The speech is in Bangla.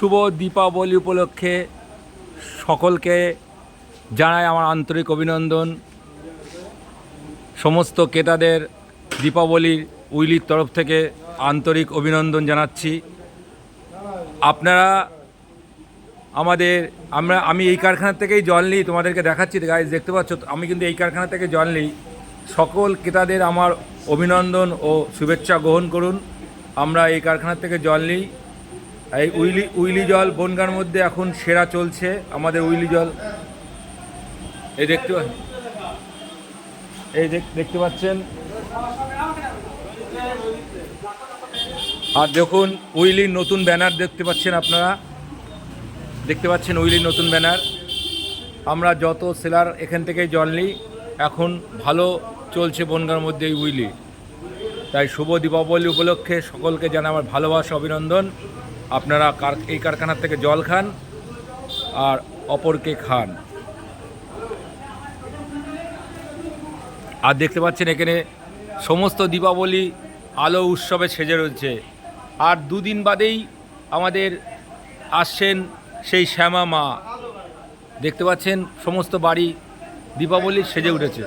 শুভ দীপাবলি উপলক্ষে সকলকে জানাই আমার আন্তরিক অভিনন্দন। সমস্ত ক্রেতাদের দীপাবলির উইলির তরফ থেকে আন্তরিক অভিনন্দন জানাচ্ছি। আপনারা আমাদের, আমরা, আমি এই কারখানা থেকেই জল নিই, তোমাদেরকে দেখাচ্ছি গাইজ দেখতে পাচ্ছ, আমি কিন্তু এই কারখানা থেকে জল নিই। সকল ক্রেতাদের আমার অভিনন্দন ও শুভেচ্ছা গ্রহণ করুন। আমরা এই কারখানা থেকে জল নিই। এই উইলি উইলি জল বনগার মধ্যে এখন সেরা চলছে, আমাদের উইলি জল। এই দেখতে এই দেখ- দেখতে পাচ্ছেন? আর দেখুন, উইলির নতুন ব্যানার দেখতে পাচ্ছেন আপনারা? দেখতে পাচ্ছেন উইলির নতুন ব্যানার। আমরা যত সেলার এখান থেকেই জল নিই, এখন ভালো চলছে বনগার মধ্যে এই উইলি। তাই শুভ দীপাবলি উপলক্ষে সকলকে জানা আমার ভালোবাসা, অভিনন্দন। আপনারা এই কারখানার থেকে জল খান আর অপরকে খান। আর দেখতে পাচ্ছেন এখানে সমস্ত দীপাবলি আলো উৎসবে সেজে রয়েছে। আর দুদিন বাদেই আমাদের আসছেন সেই শ্যামা মা। দেখতে পাচ্ছেন সমস্ত বাড়ি দীপাবলি সেজে উঠেছে।